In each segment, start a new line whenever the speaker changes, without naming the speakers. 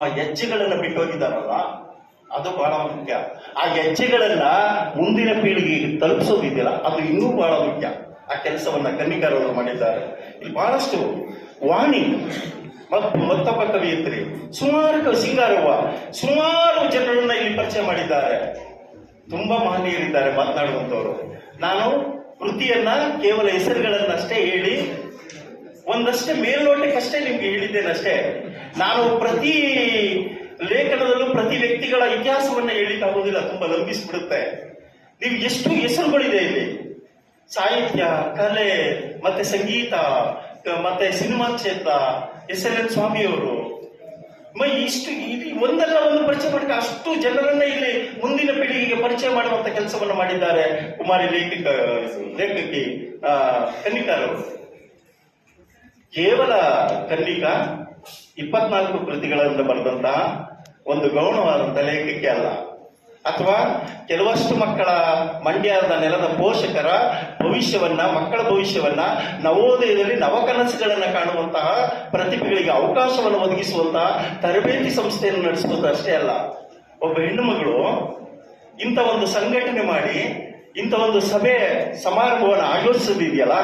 ಆ ಹೆಜ್ಜೆಗಳನ್ನ ಬಿಟ್ಟು ಹೋಗಿದ್ದಾರಲ್ಲ ಅದು ಬಹಳ ಮುಖ್ಯ. ಆ ಹೆಜ್ಜೆಗಳನ್ನ ಮುಂದಿನ ಪೀಳಿಗೆಗೆ ತಲುಪಿಸೋದಿದೆಯಲ್ಲ, ಅದು ಇನ್ನೂ ಬಹಳ ಮುಖ್ಯ. ಆ ಕೆಲಸವನ್ನ ಕನ್ನಿಕಾರವರು ಮಾಡಿದ್ದಾರೆ. ಇಲ್ಲಿ ಬಹಳಷ್ಟು ವಾಣಿ ಮತ್ತು ಮತ್ತಪ್ಪ ಕವಿಯತ್ರಿ ಸುಮಾರು ಸಿಂಗಾರವ್ವ, ಸುಮಾರು ಜನರನ್ನ ಇಲ್ಲಿ ಪರಿಚಯ ಮಾಡಿದ್ದಾರೆ. ತುಂಬಾ ಮಹನೀಯರಿದ್ದಾರೆ ಮಾತನಾಡುವಂತವರು. ನಾನು ಕೃತಿಯನ್ನ ಕೇವಲ ಹೆಸರುಗಳನ್ನಷ್ಟೇ ಹೇಳಿ ಒಂದಷ್ಟೇ ಮೇಲ್ನೋಟಕ್ಕಷ್ಟೇ ನಿಮ್ಗೆ ಹೇಳಿದ್ದೇನಷ್ಟೇ? ನಾನು ಪ್ರತಿ ಲೇಖನದಲ್ಲೂ ಪ್ರತಿ ವ್ಯಕ್ತಿಗಳ ಇತಿಹಾಸವನ್ನ ಹೇಳಿಕ್ಕಾಗೋದಿಲ್ಲ ತುಂಬಾ ಲಂಬಿಸ್ಬಿಡುತ್ತೆ ನೀವು ಎಷ್ಟು ಹೆಸರುಗಳಿದೆ ಇಲ್ಲಿ? ಸಾಹಿತ್ಯ ಕಲೆ ಮತ್ತೆ ಸಂಗೀತ ಮತ್ತೆ ಸಿನಿಮಾ ಕ್ಷೇತ್ರ ಎಸ್ ಎಲ್ ಎನ್ ಸ್ವಾಮಿಯವರು. ಇಷ್ಟು ಇಲ್ಲಿ ಒಂದಲ್ಲ ಒಂದು ಪರಿಚಯ ಮಾಡಕ್ಕೆ ಅಷ್ಟು ಜನರನ್ನ ಇಲ್ಲಿ ಮುಂದಿನ ಪೀಳಿಗೆಗೆ ಪರಿಚಯ ಮಾಡುವಂತ ಕೆಲಸವನ್ನು ಮಾಡಿದ್ದಾರೆ ಕುಮಾರಿ ಲೇಖಕ ಲೇಖಕಿ ಆ, ಕನ್ನಿಕಾರವರು. ಕೇವಲ ಕನ್ನಿಕ ಇಪ್ಪತ್ನಾಲ್ಕು ಕೃತಿಗಳಿಂದ ಬರೆದಂತಹ ಒಂದು ಗೌಣವಾದಂತಹ ಲೇಖಕ್ಕೆ ಅಲ್ಲ. ಅಥವಾ ಕೆಲವಷ್ಟು ಮಕ್ಕಳ ಮಂಡ್ಯದ ನೆಲದ ಪೋಷಕರ ಭವಿಷ್ಯವನ್ನ, ಮಕ್ಕಳ ಭವಿಷ್ಯವನ್ನ ನವೋದಯದಲ್ಲಿ ನವಕನಸುಗಳನ್ನ ಕಾಣುವಂತಹ ಪ್ರತಿಭೆಗಳಿಗೆ ಅವಕಾಶವನ್ನು ಒದಗಿಸುವಂತಹ ತರಬೇತಿ ಸಂಸ್ಥೆಯನ್ನು ನಡೆಸುವುದು ಅಷ್ಟೇ ಅಲ್ಲ. ಒಬ್ಬ ಹೆಣ್ಣು ಮಗಳು ಇಂಥ ಒಂದು ಸಂಘಟನೆ ಮಾಡಿ, ಇಂಥ ಒಂದು ಸಭೆ ಸಮಾರಂಭವನ್ನು ಆಯೋಜಿಸೋದಿದೆಯಲ್ಲ,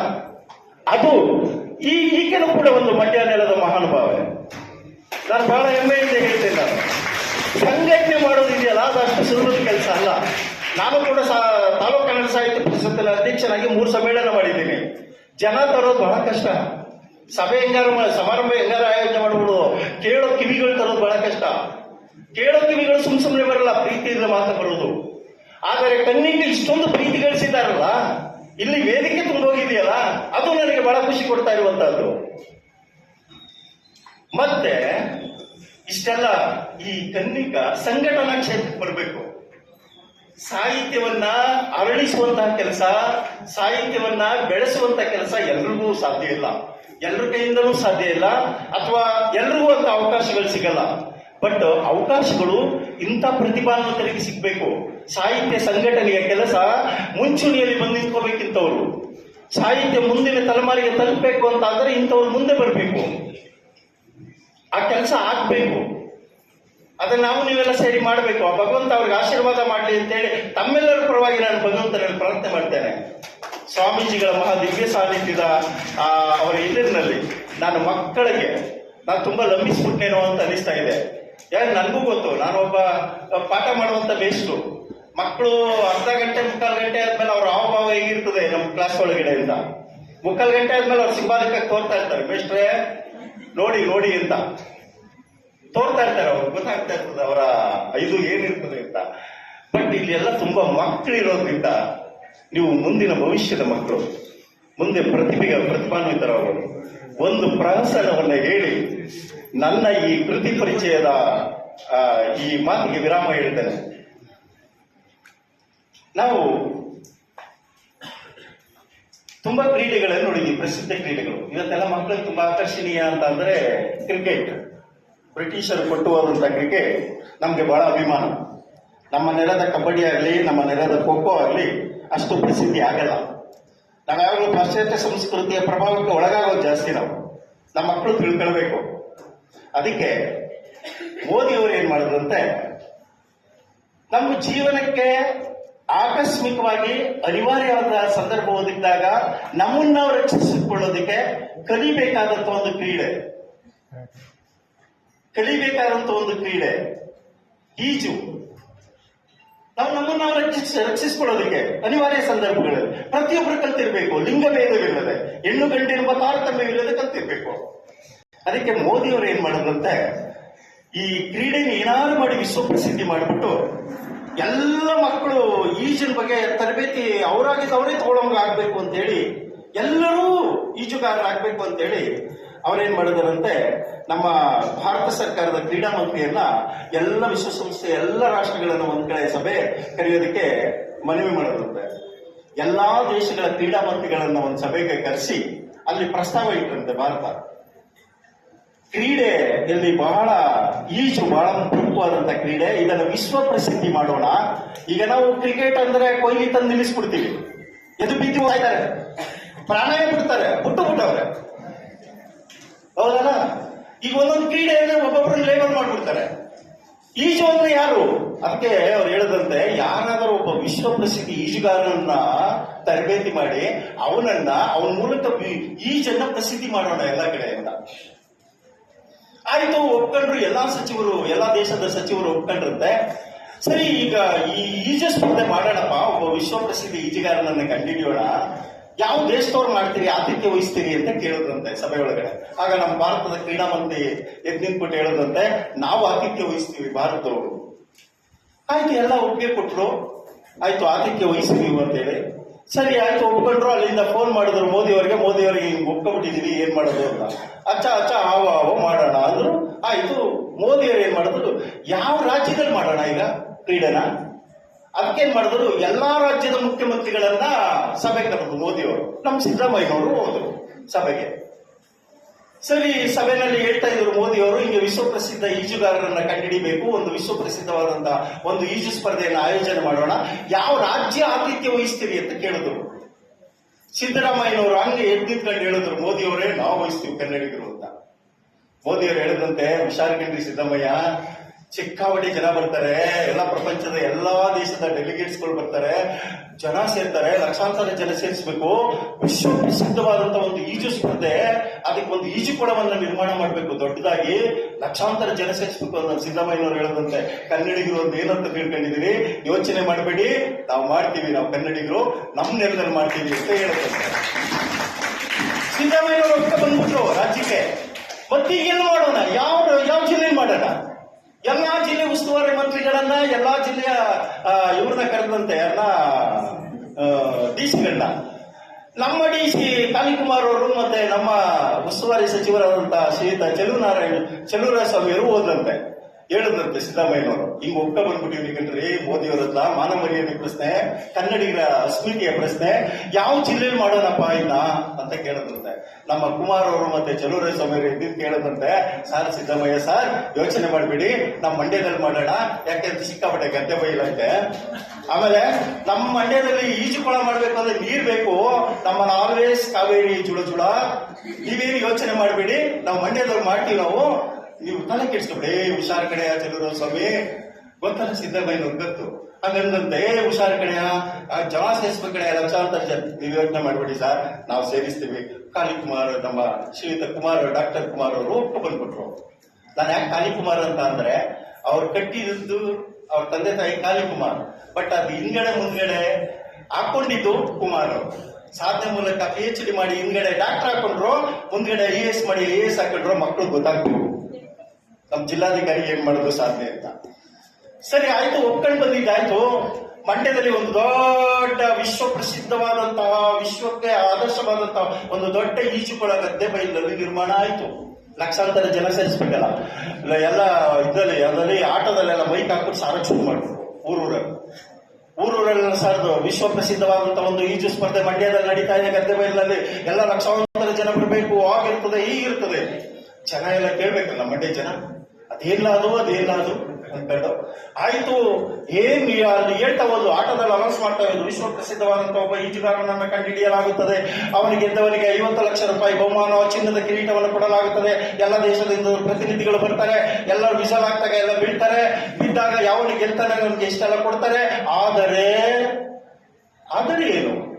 ಅದು ಈ ಈಕೆನೂ ಕೂಡ ಒಂದು ಮಂಡ್ಯ ನೆಲದ ಮಹಾನುಭಾವ. ನಾನು ಬಹಳ ಹೆಮ್ಮೆಯಿಂದ ಹೇಳ್ತೇನೆ ನಾನು. ಸಂಘಟನೆ ಮಾಡೋದಿದೆಯಲ್ಲ ಅದು ಅಷ್ಟು ಸುಲಭದ ಕೆಲಸ ಅಲ್ಲ. ನಾನು ಕೂಡ ತಾಲೂಕು ಕನ್ನಡ ಸಾಹಿತ್ಯ ಪರಿಷತ್ತಿನ ಅಧ್ಯಕ್ಷನಾಗಿ ಮೂರು ಸಮ್ಮೇಳನ ಮಾಡಿದ್ದೀನಿ. ಜನ ತರೋದು ಬಹಳ ಕಷ್ಟ. ಸಭೆ ಹೆಂಗಾರು ಸಮಾರಂಭ ಹೆಂಗಾರು ಆಯೋಜನೆ ಮಾಡ್ಬೋದು, ಕೇಳೋ ಕಿವಿಗಳು ತರೋದು ಬಹಳ ಕಷ್ಟ. ಕೇಳೋ ಕಿವಿಗಳು ಸುಮ್ ಸುಮ್ಮನೆ ಬರಲ್ಲ ಪ್ರೀತಿಯಿಂದ ಮಾತ್ರ ಬರೋದು. ಆದರೆ ಕಣ್ಣಿಗೆ ಇಷ್ಟೊಂದು ಪ್ರೀತಿ ಗಳಿಸಿದಾರಲ್ಲ ಇಲ್ಲಿ ವೇದಿಕೆ ತುಂಬೋಗಿದೆಯಲ್ಲ, ಅದು ನನಗೆ ಬಹಳ ಖುಷಿ ಕೊಡ್ತಾ ಇರುವಂತಹದ್ದು. ಮತ್ತೆ, ಇಷ್ಟೆಲ್ಲ ಈ ಕನ್ನಿಕ ಸಂಘಟನಾ ಕ್ಷೇತ್ರಕ್ಕೆ ಬರಬೇಕು. ಸಾಹಿತ್ಯವನ್ನ ಅರಳಿಸುವಂತಹ ಕೆಲಸ, ಸಾಹಿತ್ಯವನ್ನ ಬೆಳೆಸುವಂತ ಕೆಲಸ ಎಲ್ರಿಗೂ ಸಾಧ್ಯ ಇಲ್ಲ. ಎಲ್ಲರ ಕೈಯಿಂದಲೂ ಸಾಧ್ಯ ಇಲ್ಲ, ಅಥವಾ ಎಲ್ರಿಗೂ ಅಂತ ಅವಕಾಶಗಳು ಸಿಗಲ್ಲ. ಬಟ್ ಅವಕಾಶಗಳು ಇಂಥ ಪ್ರತಿಭಾನ್ವಿತರಿಗೆ ಸಿಗ್ಬೇಕು. ಸಾಹಿತ್ಯ ಸಂಘಟನೆಯ ಕೆಲಸ ಮುಂಚೂಣಿಯಲ್ಲಿ ಬಂದು ನಿಂತ್ಕೋಬೇಕಿಂತವ್ರು ಸಾಹಿತ್ಯ ಮುಂದಿನ ತಲೆಮಾರಿಗೆ ತಲುಪಬೇಕು ಅಂತ ಅಂದ್ರೆ ಇಂಥವ್ರು ಮುಂದೆ ಬರಬೇಕು. ಆ ಕೆಲಸ ಆಗ್ಬೇಕು. ಅದನ್ನ ನಾವು ನೀವೆಲ್ಲ ಸೇರಿ ಮಾಡಬೇಕು. ಆ ಭಗವಂತ ಅವ್ರಿಗೆ ಆಶೀರ್ವಾದ ಮಾಡಲಿ ಅಂತೇಳಿ ತಮ್ಮೆಲ್ಲರ ಪರವಾಗಿ ನಾನು ಭಗವಂತನಲ್ಲಿ ಪ್ರಾರ್ಥನೆ ಮಾಡ್ತೇನೆ. ಸ್ವಾಮೀಜಿಗಳ ಮಹಾ ದಿವ್ಯ ಸಾನ್ನಿಧ್ಯದ ಆ, ಅವರ ಎದುರಿನಲ್ಲಿ ನಾನು ಮಕ್ಕಳಿಗೆ ನಾನು ತುಂಬಾ ಲಂಬಿಸ್ಬಿಟ್ಟೇನೋ ಅಂತ ಅನಿಸ್ತಾ ಇದೆ. ಯಾಕೆ ನನಗೂ ಗೊತ್ತು ನಾನೊಬ್ಬ ಪಾಠ ಮಾಡುವಂತ ಬೇಸ್ಟು ಮಕ್ಕಳು ಅರ್ಧ ಗಂಟೆ, ಮುಕ್ಕಾಲು ಗಂಟೆ ಆದ್ಮೇಲೆ ಅವ್ರ ಹಾವಭಾವ ಹೇಗಿರ್ತದೆ ನಮ್ಮ ಕ್ಲಾಸ್ ಒಳಗಡೆ ಅಂತ. ಮುಕ್ಕಾಲು ಗಂಟೆ ಆದ್ಮೇಲೆ ಅವ್ರು ಸಿಂಬಾಲಿಕಾಗಿ ತೋರ್ತಾ ಇರ್ತಾರೆ ಬೇಸ್ಟ್ರೆ ನೋಡಿ ನೋಡಿ ಅಂತ. ತೋರ್ತಾ ಇರ್ತಾರೆ ಅವ್ರು, ಗೊತ್ತಾಗ್ತಾ ಇರ್ತದೆ ಅವರ ಇದು ಏನಿರ್ತದೆ ಅಂತ. ಬಟ್ ಇಲ್ಲಿ ಎಲ್ಲ ತುಂಬಾ ಮಕ್ಕಳು ಇರೋದ್ರಿಂದ ನೀವು ಮುಂದಿನ ಭವಿಷ್ಯದ ಮಕ್ಕಳು, ಮುಂದೆ ಪ್ರತಿಭೆಗೆ ಪ್ರತಿಭಾನ್ವಿತರವರು ಒಂದು ಪ್ರಹಸನವನ್ನು ಹೇಳಿ ನನ್ನ ಈ ಕೃತಿ ಪರಿಚಯದ ಈ ಮಾತಿಗೆ ವಿರಾಮ ಹೇಳ್ತೇನೆ. ನಾವು ತುಂಬಾ ಕ್ರೀಡೆಗಳನ್ನು ನೋಡಿದ್ವಿ ಪ್ರಸಿದ್ಧ ಕ್ರೀಡೆಗಳು. ಇವತ್ತೆಲ್ಲ ಮಕ್ಕಳು ತುಂಬಾ ಆಕರ್ಷಣೀಯ ಅಂತ ಅಂದ್ರೆ ಕ್ರಿಕೆಟ್ ಬ್ರಿಟಿಷರು ಕೊಟ್ಟು ಹೋದಂತ ಕ್ರಿಕೆಟ್ ನಮ್ಗೆ ಬಹಳ ಅಭಿಮಾನ. ನಮ್ಮ ನೆಲದ ಕಬಡ್ಡಿ ಆಗಲಿ, ನಮ್ಮ ನೆಲದ ಖೋ ಖೋ ಆಗಲಿ ಅಷ್ಟು ಪ್ರಸಿದ್ಧಿ ಆಗಲ್ಲ. ನಾವು ಯಾವಾಗಲೂ ಪಾಶ್ಚಾತ್ಯ ಸಂಸ್ಕೃತಿಯ ಪ್ರಭಾವಕ್ಕೆ ಒಳಗಾಗೋದು ಜಾಸ್ತಿ ನಾವು. ನಮ್ಮ ಮಕ್ಕಳು ತಿಳ್ಕೊಳ್ಬೇಕು. ಅದಕ್ಕೆ ಮೋದಿಯವರು ಏನ್ ಮಾಡಿದ್ರಂತೆ, ನಮ್ಮ ಜೀವನಕ್ಕೆ ಆಕಸ್ಮಿಕವಾಗಿ ಅನಿವಾರ್ಯವಾದ ಸಂದರ್ಭ ಒದಗಿದಾಗ ನಮ್ಮನ್ನ ನಾವು ರಕ್ಷಿಸಿಕೊಳ್ಳೋದಕ್ಕೆ ಕಲಿಬೇಕಾದಂತ ಒಂದು ಕ್ರೀಡೆ. ಕಲಿಬೇಕಾದಂತ ಒಂದು ಕ್ರೀಡೆ. ಈಜು. ನಾವು ನಮ್ಮನ್ನ ನಾವು ರಕ್ಷಿಸ್, ರಕ್ಷಿಸಿಕೊಳ್ಳೋದಕ್ಕೆ ಅನಿವಾರ್ಯ ಸಂದರ್ಭಗಳಲ್ಲಿ ಪ್ರತಿಯೊಬ್ಬರು ಕಲ್ತಿರ್ಬೇಕು. ಲಿಂಗ ಭೇದವಿಲ್ಲದೆ. ಹೆಣ್ಣು ಗಂಡಿರುವ ತಾರತಮ್ಯವಿಲ್ಲದೆ ಕಲ್ತಿರ್ಬೇಕು. ಅದಕ್ಕೆ ಮೋದಿಯವರು ಏನ್ ಮಾಡಿದ್ರಂತೆ? ಈ ಕ್ರೀಡೆನ ಏನಾದ್ರು ಮಾಡಿ ವಿಶ್ವಪ್ರಸಿದ್ಧಿ ಮಾಡಿಬಿಟ್ಟು ಎಲ್ಲ ಮಕ್ಕಳು ಈಜಿನ ಬಗ್ಗೆ ತರಬೇತಿ ಅವರಾಗಿದ್ದವರೇ ಅವರೇ ಆಗ್ಬೇಕು ಅಂತ ಹೇಳಿ ಎಲ್ಲರೂ ಈಜುಗಾರರಾಗಬೇಕು ಅಂತ ಹೇಳಿ ಅವ್ರೇನ್ ಮಾಡಿದಾರಂತೆ, ನಮ್ಮ ಭಾರತ ಸರ್ಕಾರದ ಕ್ರೀಡಾ ಮಂತ್ರಿಯನ್ನ ಎಲ್ಲ ವಿಶ್ವಸಂಸ್ಥೆ, ಎಲ್ಲ ರಾಷ್ಟ್ರಗಳನ್ನು ಒಂದ್ ಕಡೆ ಸಭೆ ಕರೆಯೋದಕ್ಕೆ ಮನವಿ ಮಾಡಿದ್ರಂತೆ. ಎಲ್ಲಾ ದೇಶಗಳ ಕ್ರೀಡಾ ಮಂತ್ರಿಗಳನ್ನ ಒಂದು ಸಭೆಗೆ ಕರೆಸಿ ಅಲ್ಲಿ ಪ್ರಸ್ತಾವ ಇಟ್ಟರಂತೆ ಭಾರತ. ಕ್ರೀಡೆ ಇಲ್ಲಿ ಬಹಳ ಈಜು ಬಹಳ ಪ್ರಮುಖವಾದಂತ ಕ್ರೀಡೆ, ಇದನ್ನು ವಿಶ್ವ ಪ್ರಸಿದ್ಧಿ ಮಾಡೋಣ. ಈಗ ನಾವು ಕ್ರಿಕೆಟ್ ಅಂದ್ರೆ ಕೊಹ್ಲಿ ತಂದು ನಿಲ್ಲಿಸ್ಬಿಡ್ತೀವಿ. ಎದು ಬೀದಿ ಇದ್ದಾರೆ ಪ್ರಾಣಾಯ ಬಿಡ್ತಾರೆ ಬಿಟ್ಟು ಬಿಟ್ಟವ್ರೆ ಹೌದಲ್ಲ? ಈಗ ಒಂದೊಂದು ಕ್ರೀಡೆಯನ್ನ ಒಬ್ಬೊಬ್ಬರು ಲೇಬಲ್ ಮಾಡ್ಬಿಡ್ತಾರೆ. ಈಜು ಅಂದ್ರೆ ಯಾರು? ಅದಕ್ಕೆ ಅವ್ರು ಹೇಳದಂತೆ, ಯಾರಾದರೂ ಒಬ್ಬ ವಿಶ್ವ ಪ್ರಸಿದ್ಧಿ ಈಜುಗಾರನನ್ನ ತರಬೇತಿ ಮಾಡಿ, ಅವನನ್ನ, ಅವನ ಮೂಲಕ ಈಜನ್ನ ಪ್ರಸಿದ್ಧಿ ಮಾಡೋಣ ಎಲ್ಲ ಕಡೆಯಿಂದ. ಆಯ್ತು, ಒಪ್ಕೊಂಡ್ರು ಎಲ್ಲಾ ಸಚಿವರು, ಎಲ್ಲಾ ದೇಶದ ಸಚಿವರು ಒಪ್ಕೊಂಡ್ರಂತೆ ಸರಿ, ಈಗ ಈ ಈಜು ಸ್ಪರ್ಧೆ ಮಾಡೋಣಪ್ಪ. ಒಬ್ಬ ವಿಶ್ವ ಪ್ರಸಿದ್ಧ ಈಜುಗಾರನನ್ನ ಕಂಡುಹಿಡಿಯೋಣ. ಯಾವ ದೇಶದವ್ರು ಮಾಡ್ತೀರಿ, ಆತಿಥ್ಯ ವಹಿಸ್ತೀರಿ ಅಂತ ಕೇಳಿದ್ರಂತೆ ಸಭೆ ಒಳಗಡೆ. ಆಗ ನಮ್ಮ ಭಾರತದ ಕ್ರೀಡಾ ಮಂತ್ರಿ ಎದ್ ಹೇಳಿದ್ರಂತೆ, ನಾವು ಆತಿಥ್ಯ ವಹಿಸ್ತೀವಿ ಭಾರತದವರು. ಆಯ್ತು, ಎಲ್ಲ ಒಪ್ಪಿಗೆ ಕೊಟ್ರು. ಆಯ್ತು, ಆತಿಥ್ಯ ವಹಿಸ್ತೀವಿ ಅಂತೇಳಿ ಸರಿ ಆಯ್ತು, ಒಪ್ಕೊಂಡ್ರು, ಅಲ್ಲಿಂದ ಫೋನ್ ಮಾಡಿದ್ರು ಮೋದಿ ಅವರಿಗೆ ಮೋದಿ ಅವರಿಗೆ ಹಿಂಗ್ ಒಪ್ಕೊಂಡ್ಬಿಟ್ಟಿದೀವಿ ಏನ್ ಮಾಡೋದು ಅಂತ. ಅಚ್ಚ ಅಚ್ಚ, ಆವ ಆವ, ಮಾಡೋಣ ಅಂದ್ರು. ಆಯ್ತು ಮೋದಿ ಅವರು ಏನ್ ಮಾಡಿದ್ರು, ಯಾವ ರಾಜ್ಯದಲ್ಲಿ ಮಾಡೋಣ ಈಗ ಕ್ರೀಡೆನ? ಅದಕ್ಕೇನ್ ಮಾಡಿದ್ರು, ಎಲ್ಲಾ ರಾಜ್ಯದ ಮುಖ್ಯಮಂತ್ರಿಗಳನ್ನ ಸಭೆ ಕರೆದ್ರು ಮೋದಿ ಅವರು ನಮ್ಮ ಸಿದ್ದರಾಮಯ್ಯನವರು ಹೋದ್ರು ಸಭೆಗೆ. ಸರಿ ಸಭೆಯಲ್ಲಿ ಹೇಳ್ತಾ ಇದ್ರು ಮೋದಿ ಅವರು, ಹಿಂಗೆ ವಿಶ್ವಪ್ರಸಿದ್ಧ ಈಜುಗಾರರನ್ನ ಕಂಡಿಡಿಬೇಕು, ಒಂದು ವಿಶ್ವ ಪ್ರಸಿದ್ಧವಾದಂತಹ ಒಂದು ಈಜು ಸ್ಪರ್ಧೆಯನ್ನು ಆಯೋಜನೆ ಮಾಡೋಣ. ಯಾವ ರಾಜ್ಯ ಆತಿಥ್ಯ ವಹಿಸ್ತೀವಿ ಅಂತ ಕೇಳಿದ್ರು. ಸಿದ್ದರಾಮಯ್ಯನವರು ಹಂಗೆ ಎದ್ದಿದ್ಕೊಂಡು ಹೇಳಿದ್ರು, ಮೋದಿ ಅವರೇ, ನಾವು ವಹಿಸ್ತೀವಿ ಕನ್ನಡಿಗರು ಅಂತ. ಮೋದಿ ಅವರು ಹೇಳಿದಂತೆ ಹುಷಾರ್ಕಂಡ್ರಿ ಸಿದ್ದಮ್ಮಯ್ಯ ಚಿಕ್ಕಾವಟಿ ಜನ ಬರ್ತಾರೆ, ಎಲ್ಲ ಪ್ರಪಂಚದ ಎಲ್ಲಾ ದೇಶದ ಡೆಲಿಗೇಟ್ಸ್ಗಳು ಬರ್ತಾರೆ, ಜನ ಸೇರ್ತಾರೆ, ಲಕ್ಷಾಂತರ ಜನ ಸೇರಿಸಬೇಕು. ವಿಶ್ವ ಪ್ರಸಿದ್ಧವಾದಂತಹ ಒಂದು ಈಜು ಸ್ಪರ್ಧೆ, ಅದಕ್ಕೆ ಒಂದು ಈಜು ಕೊಡವನ್ನ ನಿರ್ಮಾಣ ಮಾಡಬೇಕು. ದೊಡ್ಡದಾಗಿ ಲಕ್ಷಾಂತರ ಜನ ಸೇರಿಸಬೇಕು ಅಂತ ಸಿದ್ದರಾಮಯ್ಯನವರು ಹೇಳದಂತೆ. ಕನ್ನಡಿಗರು ಅಂತ ಏನಂತ ತಿಳ್ಕೊಂಡಿದೀವಿ ಯೋಚನೆ ಮಾಡಬೇಡಿ. ನಾವು ಮಾಡ್ತೀವಿ, ನಾವು ಕನ್ನಡಿಗರು. ನಮ್ಮ ನೆಲದಲ್ಲಿ ಮಾಡ್ತೀವಿ ಅಂತ ಹೇಳುತ್ತೆ. ಸಿದ್ದರಾಮಯ್ಯನವರು ಬಂದ್ಬಿಟ್ರು ರಾಜ್ಯಕ್ಕೆ. ಮತ್ತೆ ಏನು ಮಾಡೋಣ? ಯಾವ ಯಾವ ಜಿಲ್ಲೆಯಲ್ಲಿ ಮಾಡೋಣ? ಎಲ್ಲಾ ಜಿಲ್ಲೆ ಉಸ್ತುವಾರಿ ಮಂತ್ರಿಗಳನ್ನ, ಎಲ್ಲಾ ಜಿಲ್ಲೆಯ ಇವ್ರನ್ನ ಕರೆದಂತೆ ಎಲ್ಲ ಡಿ ಸಿಗಳನ್ನ ನಮ್ಮ ಡಿ ಸಿ ಕಾಳಿಕುಮಾರ್ ಅವರು ಮತ್ತೆ ನಮ್ಮ ಉಸ್ತುವಾರಿ ಸಚಿವರಾದಂತಹ ಶ್ರೀಯುತ ಚಲೂನಾರಾಯ ಸ್ವಾಮಿ ಸ್ವಾಮಿಯವರು ಹೋದಂತೆ ಹೇಳಿದಂತೆ ಸಿದ್ದರಾಮಯ್ಯನವರು. ಹಿಂಗ್ ಒಪ್ಪ ಬಂದ್ಬಿಟ್ಟಿವಿ ಕಣ್ರಿ ಮೋದಿ ಅವರತ್ರ ಮಾನ ಮರ್ಯಾದೆ ಪ್ರಶ್ನೆ, ಕನ್ನಡಿಗರ ಅಸ್ಮಿತೆಯ ಪ್ರಶ್ನೆ, ಯಾವ ಜಿಲ್ಲೆಯಲ್ಲಿ ಮಾಡೋಣಪ್ಪ ಇನ್ನ ಅಂತ ಕೇಳಿದ್ರಂತೆ ನಮ್ಮ ಕುಮಾರ್ ಅವರು ಮತ್ತೆ ಚಲುವರಾಯ ಸ್ವಾಮಿ ಇದ್ದು ಕೇಳಿದ್ರಂತೆ ಸರ್ ಸಿದ್ದರಾಮಯ್ಯ ಸರ್, ಯೋಚನೆ ಮಾಡಬೇಡಿ ನಮ್ಮ ಮಂಡ್ಯದಲ್ಲಿ ಮಾಡೋಣ. ಯಾಕೆಂದ್ರೆ ಸಿಕ್ಕಾಪಟ್ಟೆ ಗದ್ದೆ ಬೈಲಂತೆ. ಆಮೇಲೆ ನಮ್ಮ ಮಂಡ್ಯದಲ್ಲಿ ಈಜುಕೊಳ ಮಾಡ್ಬೇಕು ಅಂದ್ರೆ ನೀರ್ ಬೇಕು. ನಮ್ಮ ನಾವೇಸ್ ಕಾವೇರಿ ಜುಳ ಜುಳ ನೀವೇನು ಯೋಚನೆ ಮಾಡಬೇಡಿ. ನಾವು ಮಂಡ್ಯದವ್ರು ಮಾಡ್ತೀವಿ ನಾವು. ನೀವು ತಲೆ ಕೆಡ್ಸ್ಕೊಬೇಡಿ ಹುಷಾರ್ ಕಡೆಯ ಚಲೋ ಸ್ವಾಮಿ. ಗೊತ್ತಲ್ಲ ಸಿದ್ದರಾಮಯ್ಯನವ್ರು ಗೊತ್ತು. ಹಂಗಂದಂತೆ ಏ ಹುಷಾರ್ ಕಡೆಯ ಜನ ಸೇರಿಸ್ಬೇಕು ಕಡೆ ಲಕ್ಷಾಂತರ ಜನ ನೀವು ಯೋಚನೆ ಮಾಡ್ಬಿಡಿ ಸರ್. ನಾವು ಸೇರಿಸ್ತೀವಿ. ಕಾಳಿಕುಮಾರ್ ನಮ್ಮ ಶ್ರೀಯುತ ಕುಮಾರ್, ಡಾಕ್ಟರ್ ಕುಮಾರ್ ಅವರು ಒಟ್ಟು ಬಂದ್ಬಿಟ್ರು. ನಾನು ಯಾಕೆ ಕಾಳಿಕುಮಾರ್ ಅಂತ ಅಂದ್ರೆ, ಅವ್ರು ಕಟ್ಟಿದ್ದು ಅವ್ರ ತಂದೆ ತಾಯಿ ಕಾಳಿಕುಮಾರ್ ಬಟ್ ಅದು ಹಿಂದ್ಗಡೆ, ಮುಂದ್ಗಡೆ ಹಾಕೊಂಡಿದ್ದು ಕುಮಾರ್. ಸಾಧನೆ ಮೂಲಕ ಪಿ ಎಚ್ ಡಿ ಮಾಡಿ ಹಿಂದ್ಗಡೆ ಡಾಕ್ಟರ್ ಹಾಕೊಂಡ್ರು, ಮುಂದ್ಗಡೆ ಐ ಎಸ್ ಮಾಡಿ ಐ ಎಸ್ ಹಾಕೊಂಡ್ರು ಮಕ್ಕಳು ಗೊತ್ತಾಗ್ಬೇಕು ನಮ್ಮ ಜಿಲ್ಲಾಧಿಕಾರಿ ಏನ್ ಮಾಡೋದು ಸಾಧ್ಯ ಅಂತ. ಸರಿ, ಆಯ್ತು, ಒಪ್ಕೊಂಡು ಬಂದಿದ್ದಾಯ್ತು ಮಂಡ್ಯದಲ್ಲಿ ಒಂದು ದೊಡ್ಡ ವಿಶ್ವ ಪ್ರಸಿದ್ಧವಾದಂತಹ ವಿಶ್ವಕ್ಕೆ ಆದರ್ಶವಾದಂತಹ ಒಂದು ದೊಡ್ಡ ಈಜುಕೊಳ ಗದ್ದೆ ಬೈಲಲ್ಲಿ ನಿರ್ಮಾಣ ಆಯ್ತು. ಲಕ್ಷಾಂತರ ಜನ ಸೇರಿಸ್ಬೇಕಲ್ಲ ಎಲ್ಲ ಇದರಲ್ಲಿ, ಅದರಲ್ಲಿ ಆಟೋದಲ್ಲೆಲ್ಲ ಬೈಕ್ ಹಾಕ್ಬಿಟ್ಟು ಸಾರ ಶುರು ಮಾಡಿದ್ರು, ಊರೂರಲ್ಲಿ. ಊರೂರೆಲ್ಲ ಸಾರದು ವಿಶ್ವ ಪ್ರಸಿದ್ಧವಾದಂತಹ ಒಂದು ಈಜು ಸ್ಪರ್ಧೆ ಮಂಡ್ಯದಲ್ಲಿ ನಡೀತಾ ಇದೆ ಗದ್ದೆ ಬೈಲಲ್ಲಿ ಎಲ್ಲ ಲಕ್ಷಾಂತರ ಜನ ಬರಬೇಕು ಆಗಿರ್ತದೆ ಈಗಿರ್ತದೆ ಜನ ಎಲ್ಲ ಕೇಳ್ಬೇಕಲ್ಲ, ಮಂಡ್ಯ ಜನ. ಅದೇನಾದ್ರು ಅಂತ ಅದು ಅನ್ಕೊಂಡು ಆಯ್ತು, ಏನ್ ಹೇಳ್ತಾ ಹೋದ್ರು ಆಟದಲ್ಲಿ ಅನೌನ್ಸ್ ಮಾಡ್ತಾ ಇದ್ದು ವಿಶ್ವ ಪ್ರಸಿದ್ಧವಾದಂತಹ ಒಬ್ಬ ಈಜುಗಾರನನ್ನ ಕಂಡುಹಿಡಿಯಲಾಗುತ್ತದೆ. ಅವನಿಗೆ ಗೆದ್ದವನಿಗೆ ಐವತ್ತು ಲಕ್ಷ ರೂಪಾಯಿ ಬಹುಮಾನ, ಚಿನ್ನದ ಕಿರೀಟವನ್ನು ಕೊಡಲಾಗುತ್ತದೆ. ಎಲ್ಲ ದೇಶದಿಂದ ಪ್ರತಿನಿಧಿಗಳು ಬರ್ತಾರೆ. ಎಲ್ಲರೂ ವಿಸಲ್ ಎಲ್ಲ ಬೀಳ್ತಾರೆ. ಬಿದ್ದಾಗ ಯಾವನಿಗೆ ಗೆಲ್ತಾನೆ ನಮ್ಗೆ ಇಷ್ಟೆಲ್ಲ ಕೊಡ್ತಾರೆ. ಆದರೆ ಆದರೆ ಏನು?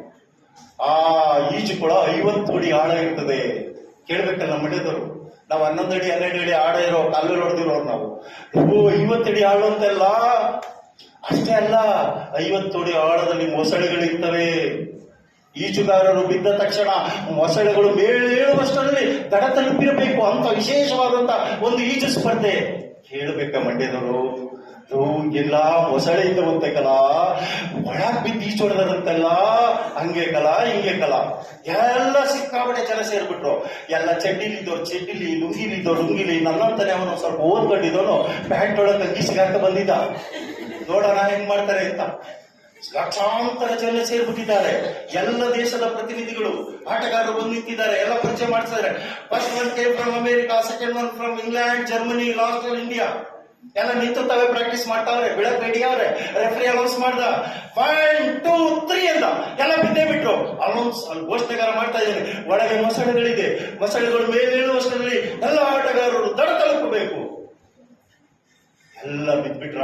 ಆ ಈಜು ಕೂಡ ಐವತ್ತು ಅಡಿ ಆಳ ಇರ್ತದೆ. ಕೇಳ್ಬೇಕಲ್ಲ ಮಡಿದರು ನಾವು ಹನ್ನೊಂದು ಅಡಿ, ಹನ್ನೆರಡು ಅಡಿ ಆಡ ಇರೋ ಕಲ್ಲು ಹೊಡೆದಿರೋರು ನಾವು. ಓ, ಐವತ್ತು ಅಡಿ ಆಳು ಅಂತೆಲ್ಲ? ಅಷ್ಟೇ ಅಲ್ಲ, ಐವತ್ತು ಅಡಿ ಆಳದಲ್ಲಿ ಮೊಸಳೆಗಳಿರ್ತವೆ ಈಜುಗಾರರು ಬಿದ್ದ ತಕ್ಷಣ ಮೊಸಳೆಗಳು ಮೇಳೇಳುವಷ್ಟರಲ್ಲಿ ದಡ ತಲುಪಿರಬೇಕು ಅಂತ ವಿಶೇಷವಾದಂತ ಒಂದು ಈಜು ಸ್ಪರ್ಧೆ. ಹೇಳಬೇಕ ಮಂಡ್ಯದವರು. ಎಲ್ಲ ಮೊಸಳೆ ಇದ್ದವಂತೆ ಕಲಾ. ಒಳಗ್ ಬಿದ್ದು ಈಚು ಹೊಡೆದಂತೆಲ್ಲ ಹಂಗೆ ಕಲಾ, ಹಿಂಗೆ ಕಲಾ. ಎಲ್ಲ ಸಿಕ್ಕಾಪಟ್ಟೆ ಜನ ಸೇರ್ಬಿಟ್ರು. ಎಲ್ಲ ಚಡ್ಡಿಲಿದ್ದವ್ರು, ಚಡ್ಡಿಲಿ ಲುಂಗಿಲಿದ್ದವ್ರು ಲುಂಗಿಲಿ ನನ್ನಂತಾನೆ ಅವನು ಸ್ವಲ್ಪ ಓದ್ಕೊಂಡಿದ್ದವನು, ಪ್ಯಾಂಟ್ ಒಳಗೆ ಗೀಸಿಗೆ ಹಾಕ ಬಂದಿದ್ದ. ನೋಡೋಣ ಹೆಂಗ್ ಮಾಡ್ತಾರೆ ಅಂತ. ಲಕ್ಷಾಂತರ ಜನ ಸೇರ್ಬಿಟ್ಟಿದ್ದಾರೆ. ಎಲ್ಲ ದೇಶದ ಪ್ರತಿನಿಧಿಗಳು, ಆಟಗಾರರು ಬಂದು ನಿಂತಿದ್ದಾರೆ, ಎಲ್ಲ ಪರಿಚಯ ಮಾಡ್ತಿದ್ದಾರೆ first one came from America second one from England Germany last India ಎಲ್ಲ ನಿಂತು ತಾವೇ ಪ್ರಾಕ್ಟೀಸ್ ಮಾಡ್ತಾವ್ರೆ ಬೆಳಗ್ಗೆ ರೆಡಿ ಅವ್ರೆ. ರೆಫ್ರಿ ಅನೌನ್ಸ್ ಮಾಡ್ದ. ಒನ್ ಟೂ ತ್ರೀ ಅಂತ ಎಲ್ಲ ಬಿದ್ದೇ ಬಿಟ್ರು. ಅನೌನ್ಸ್ ಘೋಷಣೆಗಾರ ಮಾಡ್ತಾ ಇದ್ದೇನೆ. ಒಳಗೆ ಮೊಸಳೆಗಳಿದೆ. ಮೊಸಳೆಗಳು ಮೇಲೆ ಹೇಳುವಷ್ಟರಲ್ಲಿ ಎಲ್ಲ ಆಟಗಾರರು ದಡ ತಲುಪಬೇಕು. ಎಲ್ಲ ಬಿದ್ಬಿಟ್ರ?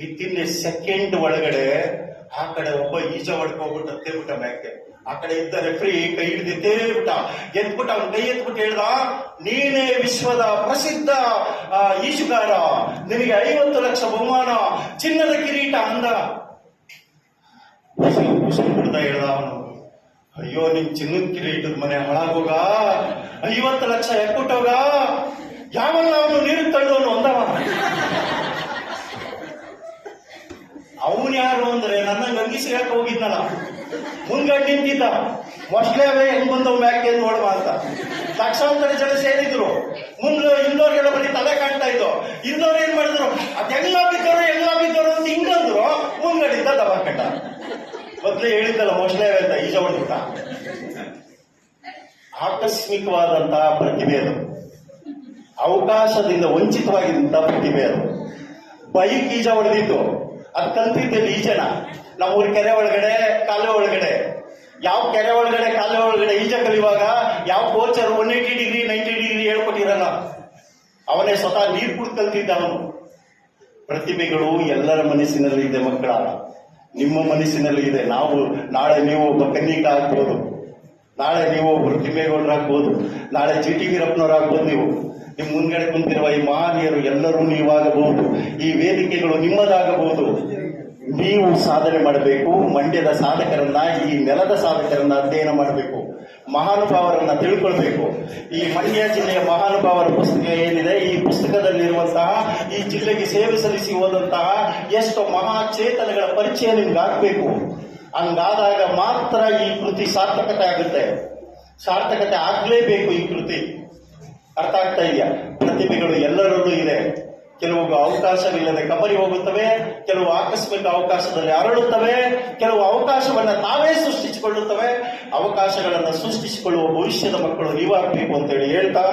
ವಿತಿನ್ ಎ ಸೆಕೆಂಡ್ ಒಳಗಡೆ ಆ ಕಡೆ ಒಬ್ಬ ಈಜ ಹೊಡ್ಕೋಗ್ಬಿಟ್ಟು ಹತ್ತೇಬಿಟ್ಟ ಮ್ಯಾಕೆ ಆ ಕಡೆ ಇದ್ದ ರೆಫ್ರಿ ಕೈ ಹಿಡಿದು ಬಿಟ್ಟ ಎದ್ಬಿಟ್ಟ ಅವ್ನ ಕೈ ಎತ್ಬಿಟ್ಟು ಹೇಳ್ದ, ನೀನೇ ವಿಶ್ವದ ಪ್ರಸಿದ್ಧ ಈಜುಗಾರ. ನಿನಗೆ ಐವತ್ತು ಲಕ್ಷ ಬಹುಮಾನ. ಚಿನ್ನದ ಕಿರೀಟ ಅಂದ. ಹೇಳ್ದ ಅವನು. ಅಯ್ಯೋ, ನಿನ್ ಚಿನ್ನದ ಕಿರೀಟದ ಮನೆ ಹಾಳಾಗೋಗ? ಐವತ್ತು ಲಕ್ಷ ಎಕ್ಕುಟ್ಟೋಗ ಯಾವಲ್ಲ ಅವನು ನೀರು ತಳ್ಳೋನು ಅಂದವ? ಅವನು ಯಾರು ಅಂದ್ರೆ ನನ್ನ ಗಂಗಿಸಿ ಹಾಕ ಹೋಗಿದ್ನಲ್ಲ ಮುಂದ್ಗಡೆ ನಿಂತಿದ್ದ ಅವೇ ಹೆಂಗ್ ಬಂದವ್ ಮ್ಯಾಕೆ ನೋಡುವ ಅಂತ. ಲಕ್ಷಾಂತರ ಜನ ಸೇರಿದ್ರು. ಮುಂದೆ ಇನ್ನೋರ್ಗೆಲ್ಲ ಬರೀ ತಲೆ ಕಾಣ್ತಾ ಇದ್ದು. ಇನ್ನೋರು ಏನ್ ಮಾಡಿದ್ರು? ಅದೆಲ್ಲ ಬಿದ್ದವರು ಎಲ್ಲ ಬಿದ್ದವರು ಅಂತ ಹಿಂಗಂದ್ರು ಮುಂದ್ಗಡಿದ್ದ ದಬ ಕಟ್ಟ. ಮೊದ್ಲೇ ಹೇಳಿದ್ದಲ್ಲ ಅವೇ ಅಂತ ಈಜ ಹೊಡ್ಬಿಟ್ಟ ಆಕಸ್ಮಿಕವಾದಂತಹ ಪ್ರತಿಭೆ ಅದು. ಅವಕಾಶದಿಂದ ವಂಚಿತವಾಗಿದ್ದಂತಹ ಪ್ರತಿಭೆ ಅದು. ಬೈಕ್ ಈಜ ಹೊಡೆದಿತ್ತು ಅದು ಕಲ್ತಿದ್ದಲ್ಲಿ ಈಜನ ನಾವು ಕೆರೆ ಒಳಗಡೆ, ಕಾಲುವೆ ಒಳಗಡೆ. ಯಾವ ಕೆರೆ ಒಳಗಡೆ, ಕಾಲುವೆ ಒಳಗಡೆ ಈಜ ಕಲಿಯುವಾಗ ಯಾವ coacher one eighty degree ninety degree ಹೇಳ್ಕೊಟ್ಟಿರಲ್ಲ. ಅವನೇ ಸ್ವತಃ ನೀರು ಕುಡ್ ಕಲ್ತಿದ್ದ ಅವನು. ಪ್ರತಿಭೆಗಳು ಎಲ್ಲರ ಮನಸ್ಸಿನಲ್ಲಿ ಇದೆ ಮಕ್ಕಳ. ನಿಮ್ಮ ಮನಸ್ಸಿನಲ್ಲಿ ಇದೆ. ನಾವು ನಾಳೆ ನೀವು ಒಬ್ಬ ಕನ್ನಿಕ ಆಗ್ಬೋದು. ನಾಳೆ ನೀವು ಒಬ್ಬರು ತಿಮ್ಮೇಗೌಡರಾಗ್ಬೋದು. ನಾಳೆ ಜಿ ಟಿ ವೀರಪ್ಪನವರಾಗ್ಬೋದು ನೀವು. ನಿಮ್ ಮುಂದ್ಗಡೆ ಕುಂತಿರುವ ಈ ಮಹಾನೀಯರು ಎಲ್ಲರೂ ನೀವಾಗಬಹುದು, ಈ ವೇದಿಕೆಗಳು ನಿಮ್ಮದಾಗಬಹುದು. ನೀವು ಸಾಧನೆ ಮಾಡಬೇಕು, ಮಂಡ್ಯದ ಸಾಧಕರನ್ನ, ಈ ನೆಲದ ಸಾಧಕರನ್ನ ಅಧ್ಯಯನ ಮಾಡಬೇಕು, ಮಹಾನುಭಾವರನ್ನ ತಿಳ್ಕೊಳ್ಬೇಕು. ಈ ಮಂಡ್ಯ ಜಿಲ್ಲೆಯ ಮಹಾನುಭಾವರ ಪುಸ್ತಕ ಏನಿದೆ, ಈ ಪುಸ್ತಕದಲ್ಲಿರುವಂತಹ, ಈ ಜಿಲ್ಲೆಗೆ ಸೇವೆ ಸಲ್ಲಿಸಿ ಹೋದಂತಹ ಎಷ್ಟು ಮಹಾಚೇತನಗಳ ಪರಿಚಯ ನಿಮ್ಗೆ ಆಗ್ಬೇಕು. ಹಂಗಾದಾಗ ಮಾತ್ರ ಈ ಕೃತಿ ಸಾರ್ಥಕತೆ ಆಗುತ್ತೆ. ಸಾರ್ಥಕತೆ ಆಗ್ಲೇಬೇಕು ಈ ಕೃತಿ. ಅರ್ಥ ಆಗ್ತಾ ಇದೆಯಾ? ಪ್ರತಿಭೆಗಳು ಎಲ್ಲರಲ್ಲೂ ಇದೆ. ಕೆಲವು ಅವಕಾಶವಿಲ್ಲದೆ ಕಬರಿ ಹೋಗುತ್ತವೆ, ಕೆಲವು ಆಕಸ್ಮಿಕ ಅವಕಾಶದಲ್ಲಿ ಅರಳುತ್ತವೆ, ಕೆಲವು ಅವಕಾಶವನ್ನ ತಾವೇ ಸೃಷ್ಟಿಸಿಕೊಳ್ಳುತ್ತವೆ. ಅವಕಾಶಗಳನ್ನು ಸೃಷ್ಟಿಸಿಕೊಳ್ಳುವ ಭವಿಷ್ಯದ ಮಕ್ಕಳು ನೀವಾಗಬೇಕು ಅಂತೇಳಿ ಹೇಳ್ತಾ,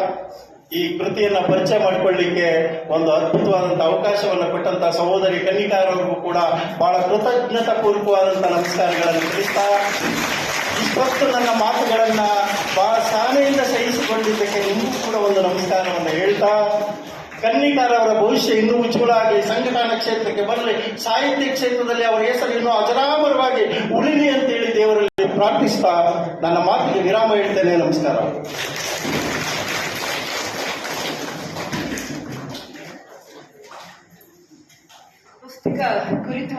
ಈ ಕೃತಿಯನ್ನ ಪರಿಚಯ ಮಾಡಿಕೊಳ್ಳಿಕ್ಕೆ ಒಂದು ಅದ್ಭುತವಾದಂತಹ ಅವಕಾಶವನ್ನು ಕೊಟ್ಟಂತ ಸಹೋದರಿ ಕನ್ನಿಕಾರರಿಗೂ ಕೂಡ ಬಹಳ ಕೃತಜ್ಞತಾ ಪೂರ್ವಕವಾದಂತಹ ನಮಸ್ಕಾರಗಳನ್ನು ತಿಳಿಸ್ತಾ, ಇಷ್ಟೊತ್ತು ನನ್ನ ಮಾತುಗಳನ್ನ ಬಹಳ ಸಹನೆಯಿಂದ ಸಹಿಸಿಕೊಂಡಿದ್ದಕ್ಕೆ ಇನ್ನೂ ಕೂಡ ಒಂದು ನಮಸ್ಕಾರವನ್ನು ಹೇಳ್ತಾ, ಕನ್ನಿಕಾರವರ ಭವಿಷ್ಯ ಇನ್ನೂ ಉಜ್ವಲ ಆಗಲಿ ಸಂಘಟನಾ ಕ್ಷೇತ್ರಕ್ಕೆ ಬರಲಿ. ಸಾಹಿತ್ಯ ಕ್ಷೇತ್ರದಲ್ಲಿ ಅವರ ಹೆಸರು ಇನ್ನೂ ಅಜರಾಮರವಾಗಿ ಉಳಿಲಿ ಅಂತೇಳಿ ದೇವರಲ್ಲಿ ಪ್ರಾರ್ಥಿಸ್ತಾ ನನ್ನ ಮಾತಿಗೆ ವಿರಾಮ ಹೇಳ್ತೇನೆ. ನಮಸ್ಕಾರ.
ಪುಸ್ತಕ ಕುರಿತು